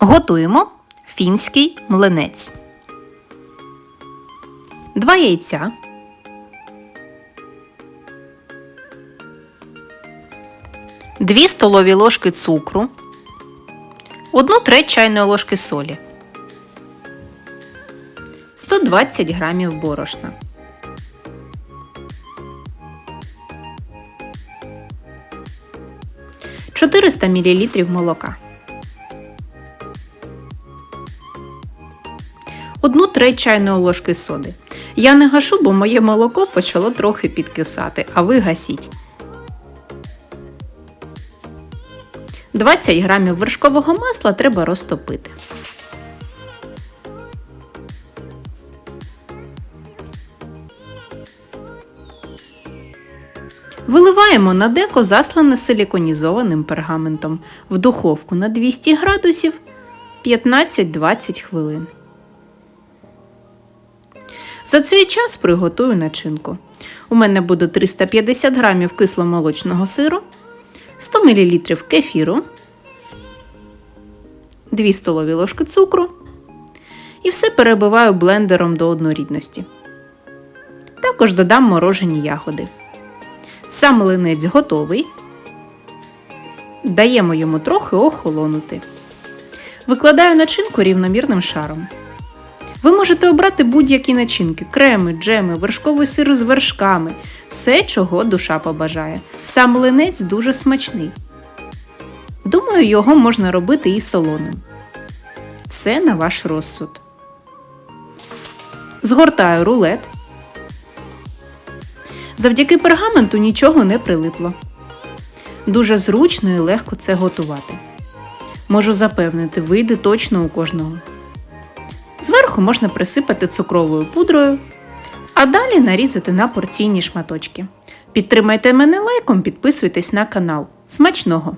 Готуємо фінський млинець. Два яйця. Дві столові ложки цукру. Одну треть чайної ложки солі. 120 грамів борошна. Чотириста мл молока. Одну треть чайної ложки соди. Я не гашу, бо моє молоко почало трохи підкисати, а ви гасіть. 20 грамів вершкового масла треба розтопити. Виливаємо на деко заслане силіконізованим пергаментом в духовку на 200 градусів 15-20 хвилин. За цей час приготую начинку. У мене буде 350 грамів кисломолочного сиру, 100 мл кефіру, 2 столові ложки цукру і все перебиваю блендером до однорідності. Також додам морожені ягоди. Сам млинець готовий. Даємо йому трохи охолонути. Викладаю начинку рівномірним шаром. Ви можете обрати будь-які начинки: креми, джеми, вершковий сир з вершками, все, чого душа побажає. Сам млинець дуже смачний. Думаю, його можна робити і солоним. Все на ваш розсуд. Згортаю рулет. Завдяки пергаменту нічого не прилипло. Дуже зручно і легко це готувати. Можу запевнити, вийде точно у кожного. Зверху можна присипати цукровою пудрою, а далі нарізати на порційні шматочки. Підтримайте мене лайком, підписуйтесь на канал. Смачного!